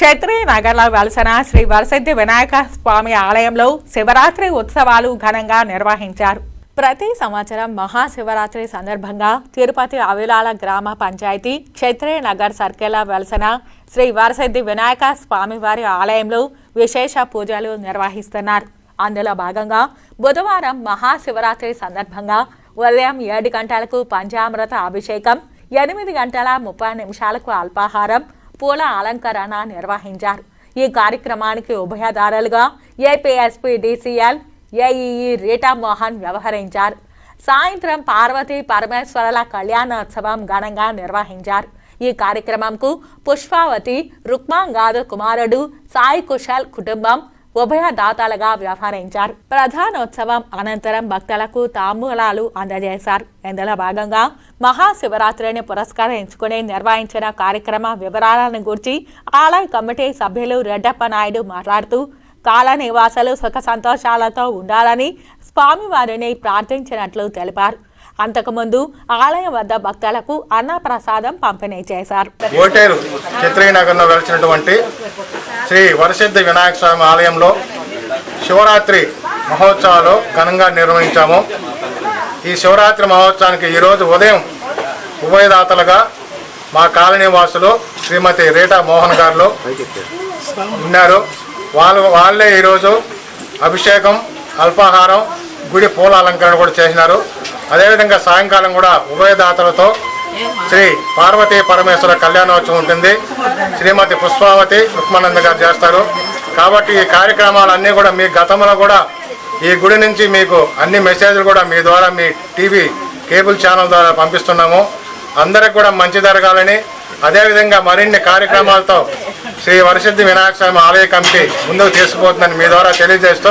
క్షత్రియ నగర్లో వెలసిన శ్రీ వరసిద్ధి వినాయక స్వామి ఆలయంలో శివరాత్రి ఉత్సవాలు ఘనంగా నిర్వహించారు. ప్రతి సంవత్సరం మహాశివరాత్రి సందర్భంగా తిరుపతి అవిలాల గ్రామ పంచాయతీ క్షత్రియ నగర్ సర్కిల్లో వెలసిన శ్రీ వరసిద్ధి వినాయక స్వామివారి ఆలయంలో విశేష పూజలు నిర్వహిస్తున్నారు. అందులో భాగంగా బుధవారం మహాశివరాత్రి సందర్భంగా ఉదయం ఏడు గంటలకు పంచామృత అభిషేకం ఎనిమిది గంటల ముప్పై నిమిషాలకు అల్పాహారం పూల అలంకరణ నిర్వహించారు. ఈ కార్యక్రమానికి ఉభయదారులుగా APSP DCL AEE Rita Mohan వ్యవహరించారు. సాయంత్రం పార్వతీ పరమేశ్వరుల కళ్యాణోత్సవం ఘనంగా నిర్వహించారు. ఈ కార్యక్రమంకు పుష్పావతి రుక్మాంగాదు కుమారుడు సాయి కుశల్ కుటుంబం ఉభయ దాతలుగా వ్యవహరించారు. ప్రధానోత్సవం అనంతరం భక్తులకు తాంబూలాలు అందజేశారు. ఇందులో భాగంగా మహాశివరాత్రిని పురస్కరించుకుని నిర్వహించిన కార్యక్రమ వివరాలను గురించి ఆలయ కమిటీ సభ్యులు రెడ్డప్ప నాయుడు మాట్లాడుతూ కాల నివాసాలు సుఖ సంతోషాలతో ఉండాలని స్వామివారిని ప్రార్థించినట్లు తెలిపారు. అంతకుముందు ఆలయం వద్ద భక్తులకు అన్నప్రసాదం పంపిణీ చేశారు. ఓటేరు చిత్రీనగర్లో వెలిచినటువంటి శ్రీ వరసిద్ధి వినాయక స్వామి ఆలయంలో శివరాత్రి మహోత్సవాలు ఘనంగా నిర్వహించాము. ఈ శివరాత్రి మహోత్సవానికి ఈరోజు ఉదయం ఉభయదాతలుగా మా కాలనీ వాసులు శ్రీమతి రీటా మోహన్ గారు ఉన్నారు. వాళ్ళు వాళ్ళే ఈరోజు అభిషేకం అల్పాహారం గుడి పూల అలంకరణ కూడా చేసినారు. అదేవిధంగా సాయంకాలం కూడా ఉభయదాతలతో శ్రీ పార్వతీ పరమేశ్వర కళ్యాణోత్సవం ఉంటుంది. శ్రీమతి పుష్పావతి రుక్మానంద గారు చేస్తారు. కాబట్టి ఈ కార్యక్రమాలన్నీ కూడా మీ గతంలో కూడా ఈ గుడి నుంచి మీకు అన్ని మెసేజ్లు కూడా మీ ద్వారా మీ టీవీ కేబుల్ ఛానల్ ద్వారా పంపిస్తున్నాము. అందరికి కూడా మంచి జరగాలని అదేవిధంగా మరిన్ని కార్యక్రమాలతో శ్రీ వరసిద్ధి వినాయక స్వామి ఆలయ కమిటీ ముందుకు తీసుకుపోతుందని మీ ద్వారా తెలియజేస్తూ